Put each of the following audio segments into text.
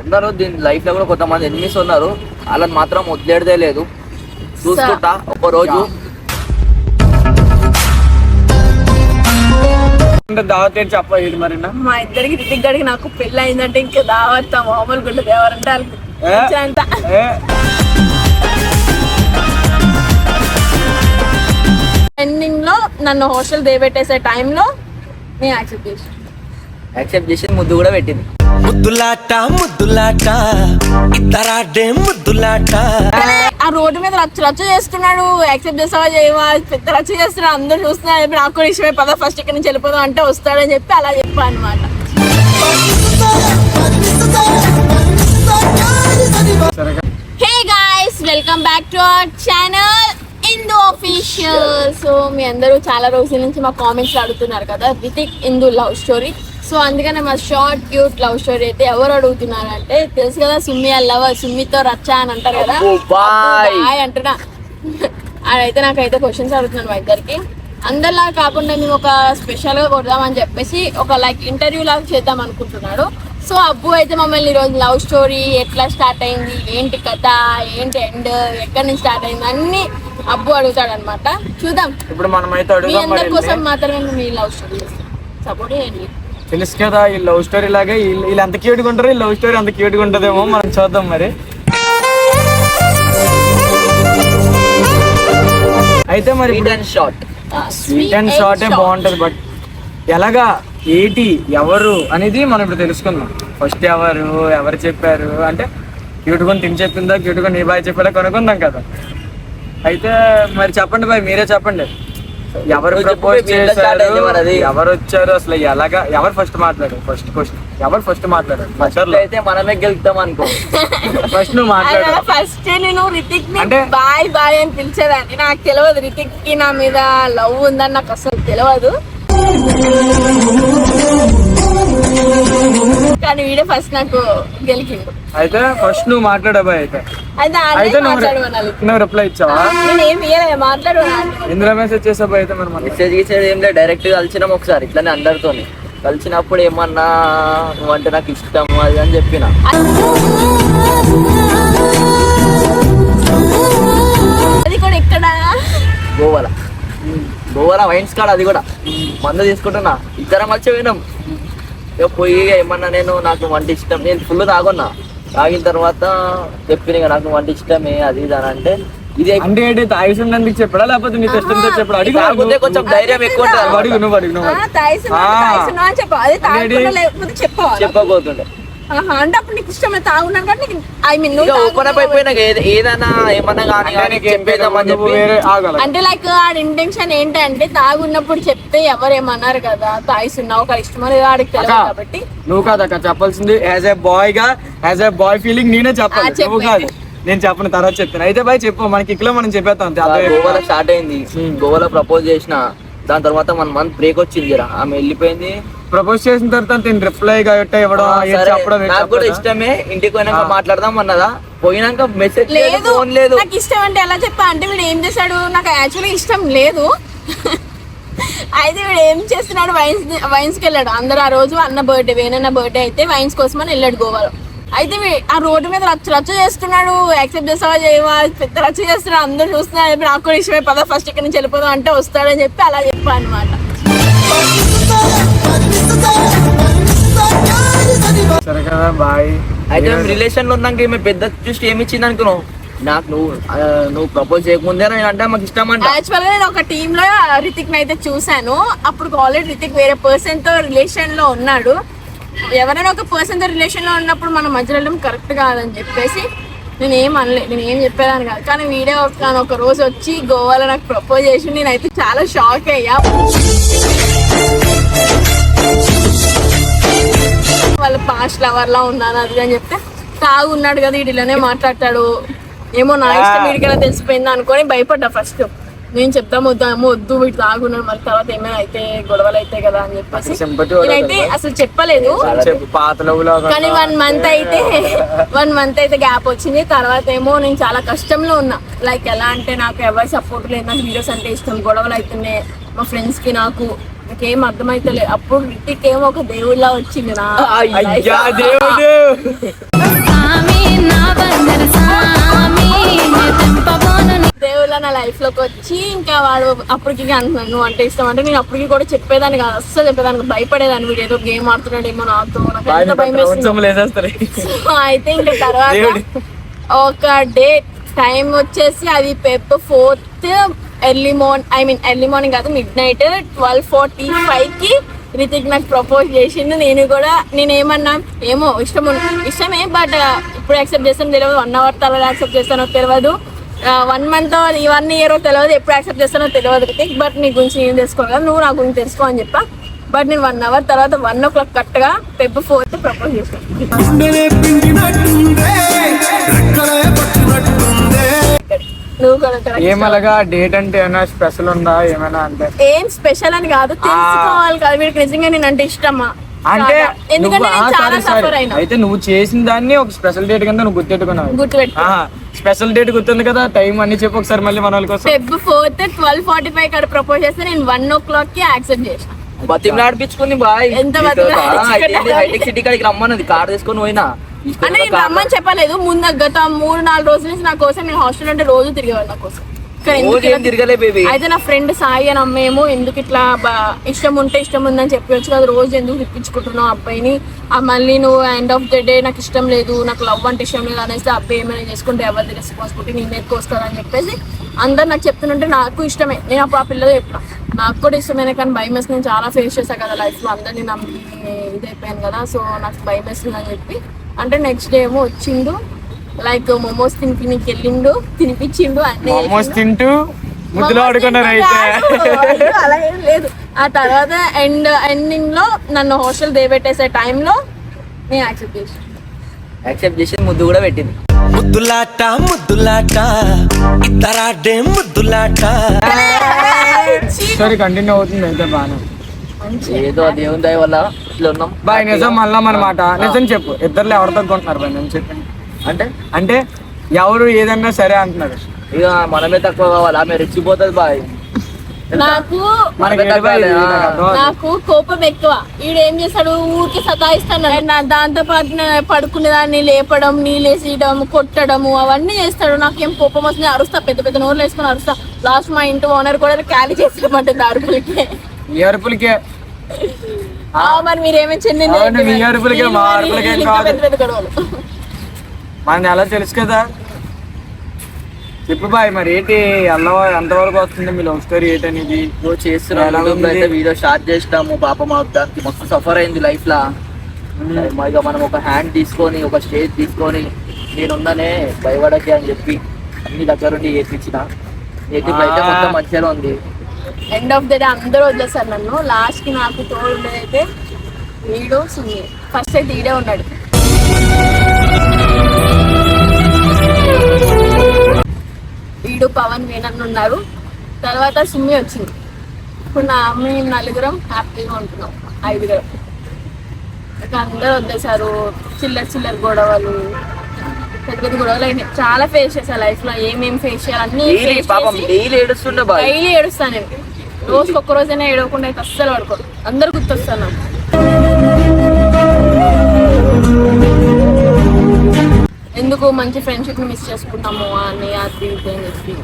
ఉన్నారు. దీని లైఫ్లో కూడా కొంతమంది ఎనిమిస్ ఉన్నారు. వాళ్ళని మాత్రం వదిలేడదే లేదు. చూసుకుంటా. ఒక రోజు అంటే దావత్ ఏంటి చెప్ప ఇది మరి నా? మా ఇద్దరికి రితిక్ గడికి నాకు పెళ్ళి అయిందంటే ఇంకా దావత్తా మామూలు వాళ్ళకి ఏ? అంత ఎండింగ్లో నన్ను హాస్టల్ దేబెట్టేసే టైంలో నేను యాక్సెప్ట్ చేసి యాక్సెప్ట్ చేసి ముద్దు కూడా పెట్టింది. ముద్దులాట ముద్దులాట. ఇద్దరాడే ముద్దులాట. ఆ రోడ్డు మీద రచ్చ రచ్చ చేస్తున్నాడు. యాక్సెప్ట్ చేస్తావా చేయవా? పెద్ద రచ్చ చేస్తున్నాడు. అందరూ చూస్తున్నారు. చెప్పి నాకు కూడా ఇష్టమే. పద ఫస్ట్ ఇక్కడ నుంచి వెళ్ళిపోదాం అంటే వస్తాడని చెప్పి అలా చెప్పా అనమాట hey guys welcome back to our channel Indu official so మీ అందరూ చాలా రోజుల నుంచి మా కామెంట్స్ అడుగుతున్నారు కదా Ritik Indu love story so అందుకనే మా షార్ట్ క్యూట్ లవ్ స్టోరీ అయితే ఎవరు అడుగుతున్నారు అంటే తెలుసు కదా సుమ్మి లవ్ సుమ్మితో రచ్చ అని అంటారు కదా. బాయ్ అంటున్నా. అదైతే నాకైతే క్వశ్చన్స్ అడుగుతున్నాను మా ఇద్దరికి. అందరిలా కాకుండా మేము ఒక స్పెషల్గా కొడదామని చెప్పేసి ఒక లైక్ ఇంటర్వ్యూ లాగా చేద్దాం అనుకుంటున్నాడు. సో అబ్బు అయితే మమ్మల్ని ఈరోజు లవ్ స్టోరీ ఎట్లా స్టార్ట్ అయింది? ఏంటి కథ? ఏంటి ఎండ్ ఎక్కడి నుంచి స్టార్ట్ అయింది? అన్ని అబ్బు అడుగుతాడు అనమాట చూద్దాం. ఇప్పుడు మనం అయితే మీ అందరి కోసం. మాత్రమే మేము ఈ లవ్ స్టోరీ సపోర్ట్ చేయండి. తెలుసు కదా ఈ లవ్ స్టోరీ లాగే వీళ్ళు ఎంత క్యూట్గా ఉంటారు ఈ లవ్ స్టోరీ అంత క్యూట్గా ఉంటుందేమో మనం చూద్దాం మరి. అయితే మరి sweet and short sweet and short బాగుంటది బట్ ఎలాగా ఏంటి ఎవరు అనేది మనం ఇప్పుడు తెలుసుకుందాం. ఫస్ట్ ఎవరు ఎవరు చెప్పారు అంటే క్యూట్కొని తిని చెప్పిందా క్యూట్కొని నీ బాయ్ చెప్పాడా కనుక్కుందాం కదా. అయితే మరి చెప్పండి బాయ్ మీరే చెప్పండి. ఎవరు ప్రపోజ్ చేశారు. ఎవరు వచ్చారు అసలు? ఎలాగా? ఎవరు ఫస్ట్ మాట్లాడారు? ఫస్ట్ క్వశ్చన్ ఎవరు ఫస్ట్ మాట్లాడారు? అయితే మనమే గెలుపుతాం అనుకో. ఫస్ట్ నువ్వు మాట్లాడు. ఫస్ట్ నేను రితిక్ని అంటే- బాయ్ బాయ్ అని పిలిచేదాన్ని. నాకు తెలియదు రితిక్కి నా మీద లవ్ ఉందని నాకు అసలు తెలియదు కానీ వీడే ఫస్ట్ నాకు గెలికిండు అయితే ఫస్ట్ నువ్వు మాట్లాడా బాయ్ అయితే. అయితే నువ్వు రిప్లై ఇచ్చావా? నేను ఏం ఇయ్యలే మాట్లాడమనాలి. ఇందులో మెసేజ్ చేసావు అయితే మరి మనం మెసేజ్ గీసేది ఏం లేదు డైరెక్ట్ కలిసినాం ఒకసారి ఇట్లానే అందరితోని. కలిసినప్పుడు ఏమన్నా నువ్వంటే నాకు ఇష్టం అది అని చెప్పిన. అది కూడా ఎక్కడ? గోవాల. గోవాల వైన్స్ కాడ అది కూడా. మందు తీసుకుంటున్నా. ఇద్దరం కలిసి పోయినాం. ఇక పోయి ఏమన్నా నేను నాకు వంట ఇష్టం. నేను ఫుల్ తాగున్నా. తాగిన తర్వాత చెప్పిన నాకు వంట ఇష్టమే అది ఇది అని అంటే ఇది. అంటే ఏంటి తాగిసం ఎందుకు చెప్పాడా? లేకపోతే నీ ఇష్టంతో చెప్పాడా? అడిగి తాగితే కొంచెం ధైర్యం ఎక్కువ ఉంటుంది. నువ్వు అడుగు. నువ్వు అడుగు. నువ్వు చెప్పబోతుండే. అంటే అప్పుడు నీకు ఇష్టం తాగున్నాను కానీ నీకు ఐ మీన్ ఓపెన్ అప్ ఏదైనా ఏమన్నా కానీ అంటే చెప్పేద్దామని చెప్పి లైక్ ఆడ ఇంటెన్షన్ ఏంటంటే తాగున్నప్పుడు చెప్తే ఎవరు ఏమన్నారు కదా తాగిస్తున్నావు ఒక ఇష్టం అనేది వాడికి తెలియదు అక్క. కాబట్టి. నువ్వు కాదు అక్క చెప్పాల్సింది యాజ్ ఏ బాయ్గా యాజ్ ఏ బాయ్ ఫీలింగ్ నేనే చెప్పాలి. ఆ, చెప్పు నువ్వు కాదు. నేను చెప్పిన తర్వాత చెప్తాను. అయితే బాయ్ చెప్పు మనకి ఇక్కడ మనం చెప్పేస్తాం ఆ? గోవాలో స్టార్ట్ అయింది. Hmm. గోవాలో ప్రపోజ్ చేసిన దాని తర్వాత వన్ మంత్ బ్రేక్ వచ్చింది ఆమె వెళ్ళిపోయింది ప్రపోజ్ చేసిన తర్వాత నేను రిప్లై గట్ట ఇవ్వడం చెప్పడం నాకు కూడా. ఇష్టమే. ఇంటికి పోయినాక. మాట్లాడదాం అన్నదా? పోయినాక మెసేజ్ లేదు లేదు. ఫోన్ లేదు. నాకు ఇష్టం అంటే ఎలా చెప్పా అంటే వీడు ఏం చేశాడు? నాకు యాక్చువల్లీ ఇష్టం లేదు. అయితే వీడు ఏం చేస్తున్నాడు? వైన్స్ వైన్స్కి వెళ్ళాడు. అందరు ఆ రోజు అన్న బర్త్డే వేనన్న బర్త్డే అయితే వైన్స్ కోసం అని వెళ్ళాడు గోవాలో. అయితే ఆ రోడ్డు మీద రచ్చ రచ్చ చేస్తున్నాడు. యాక్సెప్ట్ చేస్తావా చేయవా? పెద్ద రచ్చ చేస్తున్నాడు. అందరూ చూస్తున్నారు. నాకు కూడా ఇష్టమే. పద ఫస్ట్ ఇక్కడ నుంచి వెళ్ళిపోదాం అంటే వస్తాడని చెప్పి అలా చెప్పా అనమాట అయితే మేము రిలేషన్లో ఉన్నాక ఈమె పెద్ద చూసి ఏమి ఇచ్చింది అనుకున్నావు? నాకు నువ్వు నువ్వు ప్రపోజ్ చేయకముందే నేను అంటే మాకు ఇష్టం అంట యాక్చువల్గా నేను ఒక టీమ్లో రితిక్ అయితే చూసాను అప్పుడు ఆల్రెడీ రితిక్ వేరే పర్సన్తో రిలేషన్లో ఉన్నాడు. ఎవరైనా ఒక పర్సన్తో రిలేషన్లో ఉన్నప్పుడు మనం మధ్యలో వెళ్ళడం కరెక్ట్ కాదని చెప్పేసి నేను ఏం అనలే నేను ఏం చెప్పేదాన్ని కాదు. కానీ వీడియో ఒక ఒక రోజు వచ్చి గోవాలో నాకు ప్రపోజ్ చేసి నేనైతే చాలా షాక్ అయ్యా. పాస్ట్ లవర్ లా ఉన్నాను అది అని చెప్తే తాగు ఉన్నాడు కదా వీడిలోనే మాట్లాడతాడు. ఏమో నా ఇష్టం వీడికైనా తెలిసిపోయిందా అనుకొని భయపడ్డా ఫస్ట్ నేను చెప్తాం వద్దా వద్దు వీడు తాగున్నాడు మరి తర్వాత ఏమైనా అయితే గొడవలు అయితే కదా అని చెప్పేసి నేనైతే అసలు చెప్పలేదు. కానీ వన్ మంత్ అయితే వన్ మంత్ అయితే గ్యాప్ వచ్చింది. తర్వాత ఏమో నేను చాలా కష్టంలో ఉన్నా. లైక్ ఎలా అంటే నాకు ఎవరి సపోర్ట్ లేదు నాకు వీడియోస్ అంటే ఇష్టం. గొడవలు అవుతున్నాయి మా ఫ్రెండ్స్కి నాకు నాకేం అర్థమైతలే. అప్పుడు రిటిక్ ఏమో ఒక దేవుళ్ళ వచ్చింది నా దేవుడు! దేవుళ్ళ నా లైఫ్లోకి వచ్చి ఇంకా వాడు అప్పటికి అంటున్నాను నువ్వు అంటే ఇష్టం అంటే నేను అప్పటికి కూడా చెప్పేదాన్ని కాదు. అస్సలు చెప్పేదానికి భయపడేదాన్ని. వీడు ఏదో గేమ్ ఆడుతున్నాడు ఏమో నాతో. నాకు ఎంత భయం అయితే ఇంకా తర్వాత ఒక డే టైం వచ్చేసి అది Feb fourth early morning I mean early morning కాదు మిడ్ నైట్ ట్వెల్వ్ ఫార్టీ ఫైవ్కి రితిక్ నాకు ప్రపోజ్ చేసిండు. నేను కూడా నేను ఏమన్నా ఏమో ఇష్టం ఇష్టమే బట్ uh, ఇప్పుడు యాక్సెప్ట్ చేస్తాను తెలియదు. వన్ అవర్ తర్వాత యాక్సెప్ట్ చేస్తానో తెలియదు. వన్ మంత్ ఈ వన్ ఇయర్ తెలియదు. ఎప్పుడు యాక్సెప్ట్ చేస్తానో తెలియదు రితిక్ బట్ నీ గురించి నేను తెలుసుకోవాలి నువ్వు నా గురించి తెలుసుకో అని చెప్పా. బట్ నేను వన్ అవర్ తర్వాత వన్ ఓ క్లాక్ కరెక్ట్గా పెప్ ఫోర్త్ ప్రపోజ్ చేస్తాను. ఏమలగా డేట్ అంటే ఏమైనా స్పెషల్ ఉందా? ఏమైనా అంటే? ఏం స్పెషల్ అని కాదు తెలుసుకోవాలి కదా వీడికి నిజంగా నేను అంటే ఇష్టమా? అంటే అయితే నువ్వు చేసిన దాన్ని ఒక స్పెషల్ డేట్ కింద నువ్వు గుర్తెట్టుకున్నావు స్పెషల్ డేట్ గుర్తుంది కదా టైం అన్ని చెప్పు ఒకసారి మళ్ళీ మన వాళ్ళ కోసం. Feb fourth twelve forty five కాడ ప్రపోజ్ చేస్తే నేను వన్ ఓ క్లాక్కి యాక్సెప్ట్ చేసాను. బతికి నడిపించుకుంది బాయ్. ఎంత సిటీ కాడికి రమ్మన్నది కార్ తీసుకొని పోయినా. అంటే నేను రమ్మని చెప్పలేదు. ముందు గత మూడు నాలుగు రోజుల నుంచి నా కోసం నేను హాస్టల్ అంటే రోజు తిరిగేవాడు నా కోసం. అయితే నా ఫ్రెండ్ సాయి అని అమ్మేమో ఎందుకు ఇట్లా ఇష్టం ఉంటే ఇష్టం ఉందని చెప్పవచ్చు కదా రోజు ఎందుకు తిప్పించుకుంటున్నావు అబ్బాయిని? ఆ మళ్ళీ నువ్వు ఎండ్ ఆఫ్ ద డే నాకు ఇష్టం లేదు నాకు లవ్ అంటే ఇష్టం లేదు అనేసి ఆ అబ్బాయి ఏమైనా చేసుకుంటే ఎవరిది రెస్పాన్సిబిలిటీ నేను ఎత్తుకొస్తానని చెప్పేసి అందరు నాకు చెప్తుంటే నాకు ఇష్టమే. నేను అప్పుడు ఆ పిల్లలు చెప్పిన. నాకు కూడా ఇష్టమైన కానీ భయం వేసి నేను చాలా ఫేస్ చేశాను కదా లైఫ్లో అందరినీ నమ్మి ఇదైపోయాను కదా సో నాకు భయం వేస్తుంది అని చెప్పి అంటే నెక్స్ట్ డే ఏమో వచ్చిండు. లైక్ మొమోస్ తినిపినికి వెళ్ళిండు తినిపించిండు అన్నీ మోమోస్. తింటూ ముద్దులో ఆడుకున్నారు అయితే. అలా ఏం లేదు. ఆ తర్వాత ఎండ్ ఎండింగ్లో నన్ను హాస్టల్ దేబెట్టేసే టైంలో నేను యాక్సెప్ట్ చేసాను. యాక్సెప్ట్ చేసి ముద్దు కూడా పెట్టింది. ముద్దులాట ముద్దులాట ఇద్దరాడే ముద్దులాట. సరే కంటిన్యూ అవుతుంది అయితే బాగా ఏదో దేవుని దయ వల్ల ఇట్లా ఉన్నాం. బాయ్ నిజం మళ్ళా అనమాట నిజం చెప్పు. ఇద్దరు ఎవరు తగ్గుంటున్నారు బాయ్ నేను చెప్పండి అంటే? అంటే ఎవరు ఏదన్నా సరే అంటున్నారు. ఇక మనమే తక్కువ కావాలి? ఆమె రెచ్చిపోతుంది బాయ్. నాకు నాకు కోపం ఎక్కువ. ఈడు ఏం చేస్తాడు? ఊరికి సతాయిస్తాను నా దాంతో పాటు నా- పడుకునే దాన్ని లేపడం నీళ్ళేసేయడం కొట్టడము అవన్నీ చేస్తాడు. నాకేం కోపం వస్తుంది? అరుస్తా. పెద్ద పెద్ద నోర్లు వేసుకొని అరుస్తా. లాస్ట్ మా ఇంటి ఓనర్ కూడా ఖాళీ చేసేయమంటుంది అరుపులకి ఈ అరుపులకే. మరి మీరేమో చెంది అవును, మీ అరుపులకే, మా అరుపులకే కాదు. పెద్ద పెద్ద గొడవలు. మనది ఎలా తెలుసు కదా? చెప్పు బాయ్ మరి ఏంటి? ఎలా ఎంతవరకు వస్తుంది మీ లవ్ స్టోరీ ఏంటనేది? లో ఉంది? అయితే వీడియో స్టార్ట్ చేసినాము పాప మా దానికి మస్తు సఫర్ అయింది లైఫ్ లా. ఇక మనం ఒక హ్యాండ్ తీసుకొని ఒక స్టేజ్ తీసుకొని నేనున్నానే భయపడకి అని చెప్పి అన్ని దగ్గరుండి ఏపించిన ఏపీ అయితే ఆ. మొత్తం మంచిగా ఉంది. ఎండ్ ఆఫ్ ద డే అందరూ వదిలేస్తారు నన్ను. లాస్ట్కి నాకు తోడు ఉండేదైతే వీడు సున్ని ఫస్ట్ అయితే ఈడే ఉన్నాడు. వీడు పవన్ వీణన్ ఉన్నారు. తర్వాత సుమ్మి వచ్చింది. ఇప్పుడు నా మేము నలుగురం హ్యాపీగా ఉంటున్నాం. ఐదుగురం. అందరూ వదిలేశారు. చిల్లర చిల్లర గొడవలు. పెద్ద పెద్ద గొడవలు అయినాయి చాలా ఫేస్ చేశా లైఫ్లో ఏమేం ఫేస్ చేయాలి అన్ని డైలీ face పాపం డైలీ ఏడుస్తుండే డైలీ ఏడుస్తాను నేను. రోజుకి ఒక్క రోజైనా ఏడవకుండా అయితే అస్సలు పడుకోను. అందరు గుర్తొస్తాను ఎందుకు మంచి ఫ్రెండ్షిప్ని మిస్ చేసుకుంటాము అని అది ఇది అని చెప్పి.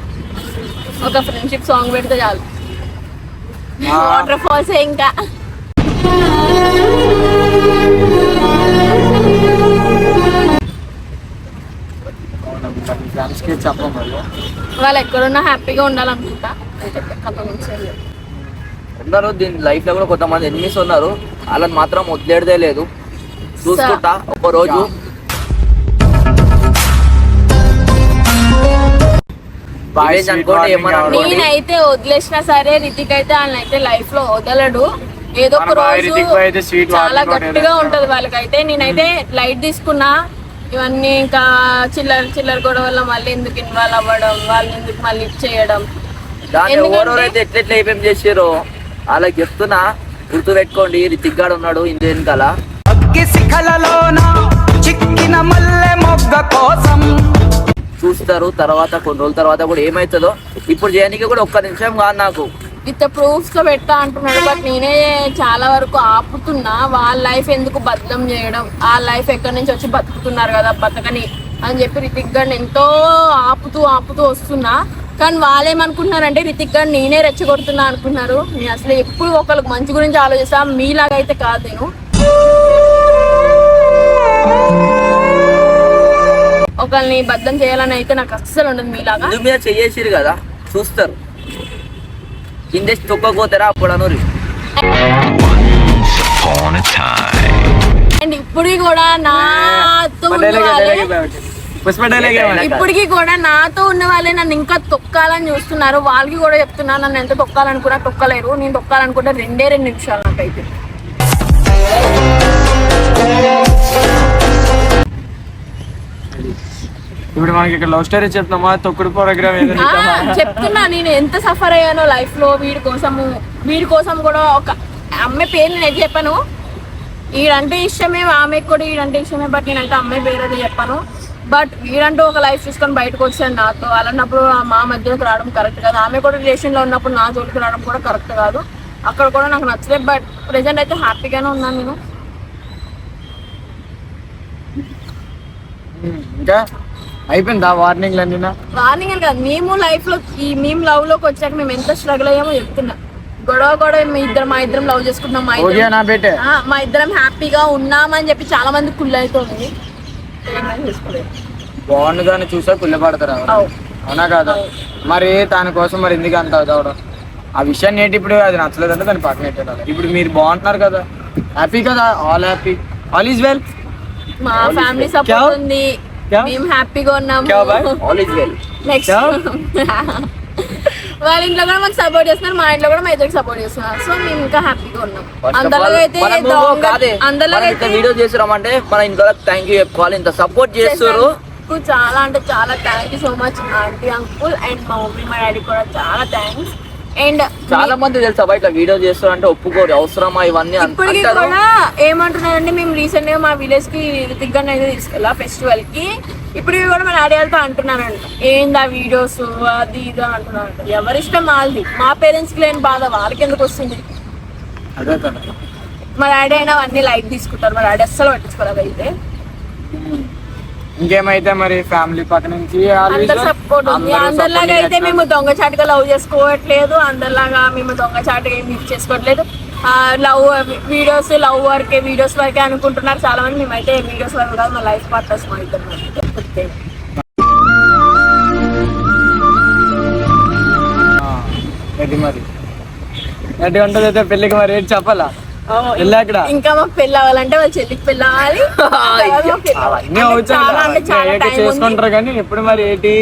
ఒక ఫ్రెండ్షిప్ సాంగ్ పెడితే చాలు. వాటర్ ఫాల్స్ ఇంకా. ఫ్రెండ్స్కి చెప్పం మరి వాళ్ళు ఎక్కడున్నా హ్యాపీగా ఉండాలనుకుంటా. ఉన్నారు దీని లైఫ్లో కూడా కొంతమంది ఎనిమిస్ ఉన్నారు. వాళ్ళని మాత్రం వదిలేడదే లేదు. చూసుకుంటా ఒక రోజు. నేనైతే వదిలేసినా సరే రితిక్ అయితే వాళ్ళని అయితే లైఫ్లో వదలడు. ఏదో ఒక రోజు చాలా గట్టిగా ఉంటది వాళ్ళకైతే. నేనైతే లైట్ తీసుకున్నా. ఇవన్నీ ఇంకా చిల్లర చిల్లర గొడవల్లో మళ్ళీ ఎందుకు ఇన్వాల్వ్ అవ్వడం వాళ్ళని ఎందుకు మళ్ళీ ఇచ్చేయడం దాన్ని ఎందుకంటే- ఎవరెవరైతే ఎట్లెట్లా ఏమేం చేసారో వాళ్ళకి చెప్తున్నా గుర్తు పెట్టుకోండి రితిక్ గాడు ఉన్నాడు వెనకాల చిక్కిన మల్లె మొగ్గ కోసం. చూస్తారు తర్వాత కొన్ని రోజుల తర్వాత కూడా ఏమవుతుందో ఇప్పుడు చేయడానికి కూడా ఒక్క నిమిషం కాదు నాకు. ఇంత ప్రూఫ్స్తో పెడతా అంటున్నాడు బట్ నేనే చాలా వరకు ఆపుతున్నా. వాళ్ళ లైఫ్ ఎందుకు బద్దం చేయడం? ఆ లైఫ్ ఎక్కడి నుంచి వచ్చి బతుకుతున్నారు కదా బతకని అని చెప్పి రితిక్ గారిని ఎంతో ఆపుతూ ఆపుతూ వస్తున్నా. కానీ వాళ్ళు ఏమనుకుంటున్నారంటే రితిక్ గారు నేనే రెచ్చగొడుతున్నా అనుకున్నారు నేను అసలు ఎప్పుడు ఒకళ్ళకి మంచి గురించి ఆలోచిస్తా మీలాగా అయితే కాదు నేను. ఒకళ్ళని బద్దం చేయాలని అయితే నాకు అస్సలు ఉండదు మీలాగా. మీద చెయ్యేసిరు కదా చూస్తారు. తొక్కకపోతారా అప్పుడు అనురి అండ్ ఇప్పటికి కూడా నాతో ఉన్న వాళ్ళే పుష్ప డైలాగ్ ఏమన్నా? ఇప్పటికి కూడా నాతో ఉన్న వాళ్ళే నన్ను ఇంకా తొక్కాలని చూస్తున్నారు వాళ్ళకి కూడా చెప్తున్నా నన్ను ఎంత తొక్కాలనుకున్నా తొక్కలేరు నేను తొక్కాలనుకుంటే రెండే రెండు నిమిషాలు నాకైతే ఇప్పుడు మనకి ఇక్కడ లవ్ స్టోరీ చెప్తామా తొక్కుడు ప్రోగ్రామ్ చెప్తున్నా నేను. ఎంత సఫర్ అయ్యానో లైఫ్లో వీడి కోసము. వీడి కోసం కూడా ఒక అమ్మాయి పేరు నేను చెప్పాను. వీడంటే ఇష్టమే ఆమెకు కూడా వీడంటే ఇష్టమే బట్ నేనంటే అమ్మాయి పేరు చెప్పాను. బట్ వీడంటూ ఒక లైఫ్ చూసుకొని బయటకు వచ్చాను నాతో. అలాంటప్పుడు ఆ మా మధ్యలోకి రావడం కరెక్ట్ కాదు. ఆమె కూడా రిలేషన్లో ఉన్నప్పుడు నా జోలికి రావడం కూడా కరెక్ట్ కాదు. అక్కడ కూడా నాకు నచ్చలేదు బట్ ప్రెసెంట్ అయితే హ్యాపీగానే ఉన్నాను నేను. ఇంకా? అయిపోయిందా వార్నింగ్ అన్నీ వార్నింగ్ అని కాదు మేము లైఫ్లో ఈ మేము లవ్లోకి వచ్చాక మేము ఎంత స్ట్రగుల్ అయ్యామో చెప్తున్నా. గొడవ గొడవ మీ ఇద్దరం మా ఇద్దరం లవ్ చేసుకుంటున్నాం మా ఇద్దరం నా బేటే. ఆ, మా ఇద్దరం హ్యాపీగా ఉన్నామని చెప్పి చాలా మంది కుళ్ళు అవుతుంది బాగుండదని చూసా కుళ్ళపడతారు ఎవరు. అవు. అవునా కాదా? మరి దాని కోసం మరి ఎందుకు అంత చదవడం ఆ విషయాన్ని ఏంటి ఇప్పుడు? అది నచ్చలేదంటే దాన్ని పక్కన పెట్టాలి ఇప్పుడు మీరు బాగుంటున్నారు కదా. హ్యాపీ కదా? All happy all is well మా ఫ్యామిలీ? సపోర్ట్ ఉంది? మేము హ్యాపీగా క్యా బాయ్? ఉన్నాము ఆల్ ఇస్ వెల్ నెక్స్ట్? వాళ్ళ ఇంట్లో కూడా మాకు సపోర్ట్ చేస్తున్నారు మా ఇంట్లో కూడా మా ఇద్దరికి సపోర్ట్ చేస్తున్నారు. సో మేము ఇంకా హ్యాపీగా ఉన్నాం. అందరిలో అయితే అందరిలో అయితే వీడియో చేసిరామంటే మన ఇంట్లో థ్యాంక్ యూ చెప్పుకోవాలి. ఇంత సపోర్ట్ చేస్తారు చాలా అంటే చాలా thank you so much aunty uncle and మా మమ్మీ మా డాడీ కూడా చాలా థ్యాంక్స్ అండ్ చాలా మంది తెలుసా బయట వీడియో చేస్తారు అంటే ఒప్పుకోరు అవసరమా ఇవన్నీ ఇప్పటికి కూడా ఏమంటున్నారంటే మేము రీసెంట్గా మా విలేజ్కి దిగ్గన అయితే తీసుకెళ్ళా ఫెస్టివల్కి. ఇప్పటికి కూడా మా డాడీ వాళ్ళతో అంటున్నారంట. ఏంది ఆ వీడియోస్ అది ఇది అంటున్నారంట. ఎవరి ఇష్టం వాళ్ళది? మా పేరెంట్స్కి లేని బాధ వాళ్ళకి ఎందుకు వస్తుంది? మా డాడీ అయినా అవన్నీ లైట్ తీసుకుంటారు. మా డాడీ అస్సలు పట్టించుకోలేదు అయితే ఇంకేమైతే మరి ఫ్యామిలీ పక్క నుంచి అందరు? సపోర్ట్ ఉంది. అందరిలాగా అయితే మేము దొంగచాటుగా లవ్ చేసుకోవట్లేదు. అందరిలాగా మేము దొంగచాటుగా ఏమి చేసుకోవట్లేదు. లవ్ వీడియోస్ లవ్ వరకే వీడియోస్ వరకే అనుకుంటున్నారు. చాలా మంది మేమైతే వీడియోస్ వరకు కాదు మా లైఫ్ పార్ట్నర్స్ మా ఇద్దరు అది మరి? ఎట్టి ఉంటుంది అయితే పెళ్ళికి మరి ఏంటి చెప్పాలా? ఇంకా మాకు పెళ్ళి అవ్వాలంటే వాళ్ళ చెల్లికి పెళ్ళి అవ్వాలి. చేసుకుంటారు కానీ ఎప్పుడు మరి ఏంటి?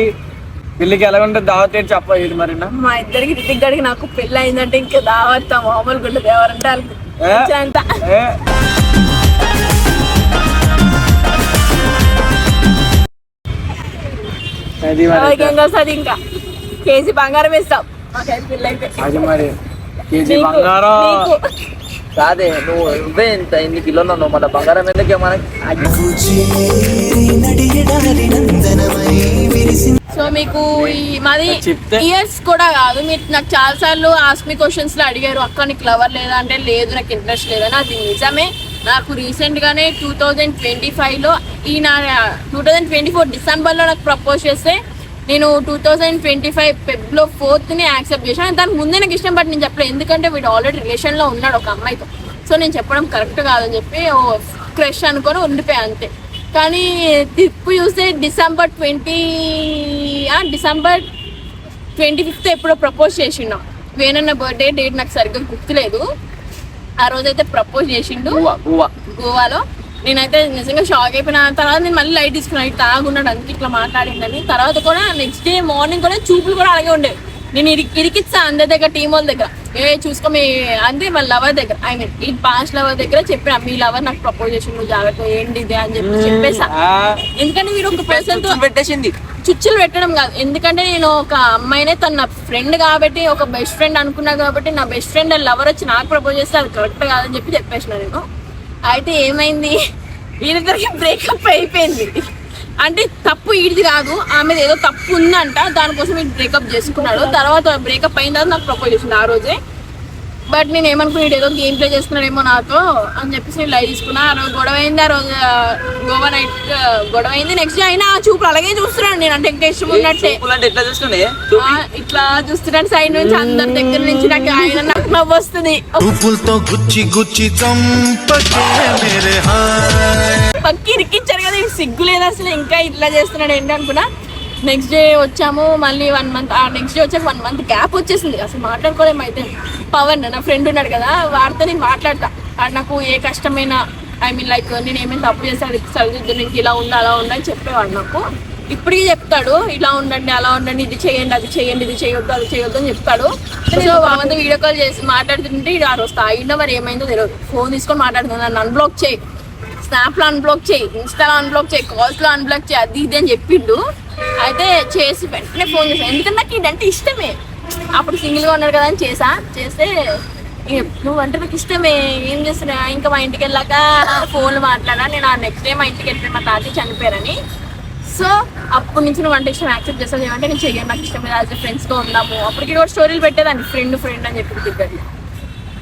పెళ్ళికి ఎలా ఉంటుంది దావత్ ఏంటి చెప్ప ఏంటి మరి? మా ఇద్దరికి రితిక్ గడికి నాకు పెళ్ళి అయిందంటే ఇంకా వాళ్ళకి ఏ? అంత. ఏ, అది ఇంకా కేజీ బంగారం వేస్తాం. అది మరి. కేజీ బంగారం. కాదే నువ్వు నువ్వే ఇంత ఇన్ని కిలోలు ఉన్నావు మళ్ళీ బంగారం ఎందుకే మనకి? సో మీకు ఈ మాది ఇయర్స్ కూడా కాదు. మీరు నాకు చాలా సార్లు ఆస్మి క్వశ్చన్స్లో అడిగారు. అక్క నీకు లవర్ లేదా? అంటే లేదు నాకు ఇంట్రెస్ట్ లేదని అది నిజమే. నాకు రీసెంట్ గానే టూ థౌజండ్ ట్వంటీ ఫైవ్లో ఈ నా టూ థౌజండ్ ట్వంటీ ఫోర్ డిసెంబర్లో నాకు ప్రపోజ్ చేస్తే నేను టూ థౌజండ్ ట్వంటీ ఫైవ్ ఫెబ్లో ఫోర్త్ని యాక్సెప్ట్ చేశాను దానికి ముందే నాకు ఇష్టం బట్ నేను చెప్పలేదు ఎందుకంటే వీడు ఆల్రెడీ రిలేషన్లో ఉన్నాడు ఒక అమ్మాయితో. సో నేను చెప్పడం కరెక్ట్ కాదని చెప్పి ఓ క్రష్ అనుకొని ఉండిపోయా అంతే. కానీ తిప్పు చూస్తే December twenty December twenty fifth ఎప్పుడో ప్రపోజ్ చేసిండు. వేనన్న బర్త్డే డేట్ నాకు సరిగ్గా గుర్తులేదు. ఆ రోజైతే ప్రపోజ్ చేసిండు గోవాలో. నేనైతే నిజంగా షాక్ అయిపోయిన. తర్వాత నేను మళ్ళీ లైట్ తీసుకున్నాను ఇటు తాగున్నాడు అంతే ఇట్లా మాట్లాడిందని. తర్వాత కూడా నెక్స్ట్ డే మార్నింగ్ కూడా చూపులు కూడా అలాగే ఉండేవి. నేను ఇరి ఇరికిచ్చా అందరి దగ్గర టీం వాళ్ళ దగ్గర. ఏ చూసుకో మీ అంటే వాళ్ళ లవర్ దగ్గర. ఐ మీన్ ఈ పాస్ట్ లవర్ దగ్గర చెప్పిన మీ లవర్ నాకు ప్రపోజ్ చేసిండు జాగ్రత్త ఏంటి ఇది? అని చెప్పి చెప్పేసా. ఎందుకంటే మీరు ఒక పర్సన్తో పెట్టేసింది. చుచ్చులు పెట్టడం కాదు. ఎందుకంటే నేను ఒక అమ్మాయినే తన నా ఫ్రెండ్ కాబట్టి ఒక బెస్ట్ ఫ్రెండ్ అనుకున్నా కాబట్టి నా బెస్ట్ ఫ్రెండ్ లవర్ వచ్చి నాకు ప్రపోజ్ చేస్తే అది కరెక్ట్ కాదని చెప్పి చెప్పేసిన నేను. అయితే ఏమైంది? వీళ్ళిద్దరికి బ్రేకప్ అయిపోయింది. అంటే తప్పు ఈడిది కాదు ఆమె ఏదో తప్పు ఉందంట దానికోసం వీడు బ్రేకప్ చేసుకున్నాడు. తర్వాత బ్రేకప్ అయిన తర్వాత నాకు ప్రపోజ్ చేసింది ఆ రోజే. బట్ నేను ఏమనుకున్నాడు ఏదో గేమ్ ప్లే చేస్తున్నాడేమో నాతో అని చెప్పేసి నేను లైవ్ తీసుకున్నా. ఆ రోజు గొడవ అయింది ఆ రోజు గోవా నైట్ గొడవ అయింది నెక్స్ట్ డే అయినా ఆ చూపులు అలాగే చూస్తున్నాడు నేను. అంటే ఇంకా ఇష్టం ఉన్నట్టే ఎట్లా చూస్తుండే? ఆ, ఇట్లా చూస్తున్నాడు సైడ్ నుంచి అందరి దగ్గర నుంచి. నాకు ఆయన నాకు నవ్వు వస్తుంది. చూపులతో గుచ్చి గుచ్చి పక్కి ఇరికించారు కదా ఇవి సిగ్గు లేదు అసలు. ఇంకా ఇట్లా చేస్తున్నాడు ఏంటి అనుకున్నా. నెక్స్ట్ డే వచ్చాము మళ్ళీ వన్ మంత్ ఆ నెక్స్ట్ డే వచ్చాక వన్ మంత్ గ్యాప్ వచ్చేసింది. అసలు మాట్లాడుకోలేము అయితే. పవన్ నా ఫ్రెండ్ ఉన్నాడు కదా వాడితో నేను మాట్లాడతా. వాడు నాకు ఏ కష్టమైన ఐ మీన్ లైక్ నేను ఏమైనా తప్పు చేస్తాను చదువుద్దు నీకు ఇలా ఉండి అలా ఉండి అని చెప్పేవాడు నాకు. ఇప్పటికీ చెప్తాడు ఇలా ఉండండి అలా ఉండండి ఇది చేయండి అది చేయండి ఇది చేయొద్దు అది చేయొద్దు అని చెప్తాడు. నేను బాగుంది వీడియో కాల్ చేసి మాట్లాడుతుంటే ఇది ఆ రోజు తాగిండో మరి ఏమైందో తెలియదు. ఫోన్ తీసుకొని మాట్లాడుతున్నాను నన్ను అన్బ్లాక్ చేయి. స్నాప్లో అన్బ్లాక్ చేయి ఇన్స్టాలో అన్బ్లాక్ చేయి కాల్స్లో అన్బ్లాక్ చేయి అది ఇది అని చెప్పిండు. అయితే చేసి వెంటనే ఫోన్ చేశాను ఎందుకంటే నాకు ఇదంటే ఇష్టమే. అప్పుడు సింగిల్గా ఉన్నాడు కదా అని చేసా. చేస్తే నువ్వు అంటే నాకు ఇష్టమే ఏం చేస్తున్నా ఇంకా మా ఇంటికి వెళ్ళాక ఫోన్లు మాట్లాడా. నేను ఆ నెక్స్ట్ డే మా ఇంటికి వెళ్ళిపోయి మా తాతయ్య చనిపోయారని. సో అప్పటి నుంచి నువ్వు అంటే ఇష్టం యాక్సెప్ట్ చేస్తావు. ఏమంటే నేను చెయ్యను. నాకు ఇష్టం లేదు. యాజ్ ఫ్రెండ్స్తో ఉన్నాము. అప్పటికి కూడా స్టోరీలు పెట్టేదాన్ని. ఫ్రెండ్ ఫ్రెండ్ అని చెప్పి తిగ్గది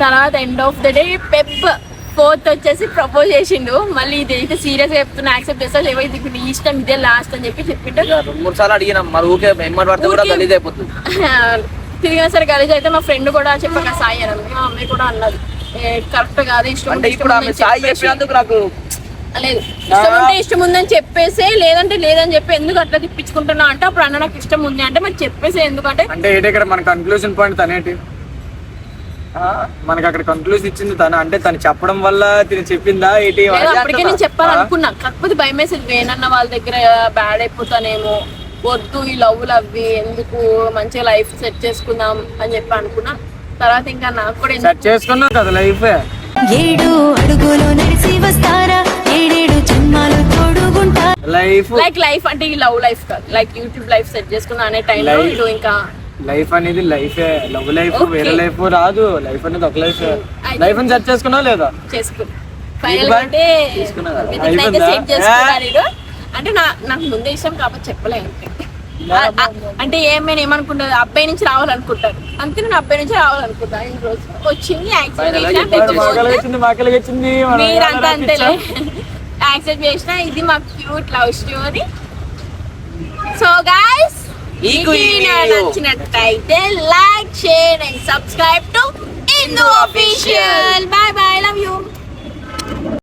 తర్వాత end of the day Feb fourth వచ్చేసి ప్రపోజ్ చేసిండు. మళ్ళీ ఇది అయితే సీరియస్గా చెప్తున్నా యాక్సెప్ట్ చేస్తా లేవో ఇది నీ ఇష్టం ఇదే లాస్ట్ అని చెప్పి చెప్పిండు. రెండు మూడు సార్లు అడిగినాం. మరి ఊకే కూడా అయిపోతుంది. తిరిగిన సరే కలిసి అయితే మా ఫ్రెండ్ కూడా చెప్పాక సాయి అని మా మమ్మీ కూడా అన్నది కరెక్ట్ కాదు ఇష్టం అంటే ఇప్పుడు ఆమె సాయి చెప్పేసి- చెప్పినందుకు నాకు లేదు. ఇష్టం ఉంటే ఇష్టం ఉందని చెప్పేసే లేదంటే లేదని చెప్పి ఎందుకు అట్లా తిప్పించుకుంటున్నా అంటే అప్పుడు అన్న నాకు ఇష్టం ఉంది అంటే మరి చెప్పేసే ఎందుకంటే అంటే ఏంటి ఇక్కడ మన కన్క్లూజన్ పాయింట్ తనేంటి? ఆ, మనకి అక్కడ కన్క్లూజన్ ఇచ్చింది తను అంటే తను చెప్పడం వల్ల తిని చెప్పిందా ఏంటి? అప్పటికే నేను చెప్పాలనుకున్నా. కాకపోతే భయం వేసేది వేనన్న వాళ్ళ దగ్గర బ్యాడ్ అయిపోతానేమో. వద్దు ఈ లవ్లు అవి ఎందుకు మంచిగా లైఫ్ సెట్ చేసుకుందాం అని చెప్పి అనుకున్నా. తర్వాత ఇంకా నాకు కూడా సెట్ చేసుకున్నావు కదా లైఫ్ ఏడు అడుగులు నడిచి వస్తారా? ఏడేడు జన్మాలు తోడుగుంటా? లైఫ్ లైక్ లైఫ్ అంటే ఈ లవ్ లైఫ్ కాదు. లైక్ యూట్యూబ్ లైఫ్ సెట్ చేసుకున్నా అనే టైంలో. ఇటు ఇంకా లైఫ్ అనేది లైఫే లవ్ లైఫ్. వేరే లైఫ్ రాదు. లైఫ్ అనేది ఒక లైఫ్ లైఫ్ అని సెట్ చేసుకున్నావు లేదా? చేసుకున్నా. ఫైనల్. అంటే అంటే నా నాకు ముందే ఇష్టం కాబట్టి చెప్పలే అంతే ఆ- ఆ- అంటే ఏమైనా ఏమనుకుంటారు? అబ్బాయి నుంచి రావాలనుకుంటారు. అంతే నేను అబ్బాయి నుంచి రావాలనుకుంటా ఈ రోజు వచ్చింది మీరంతా అంతేలే? యాక్సెప్ట్ చేసిన ఇది మా cute love story so guys ఈ వీడియో నచ్చినట్టయితే like share and subscribe to Indu official bye bye love you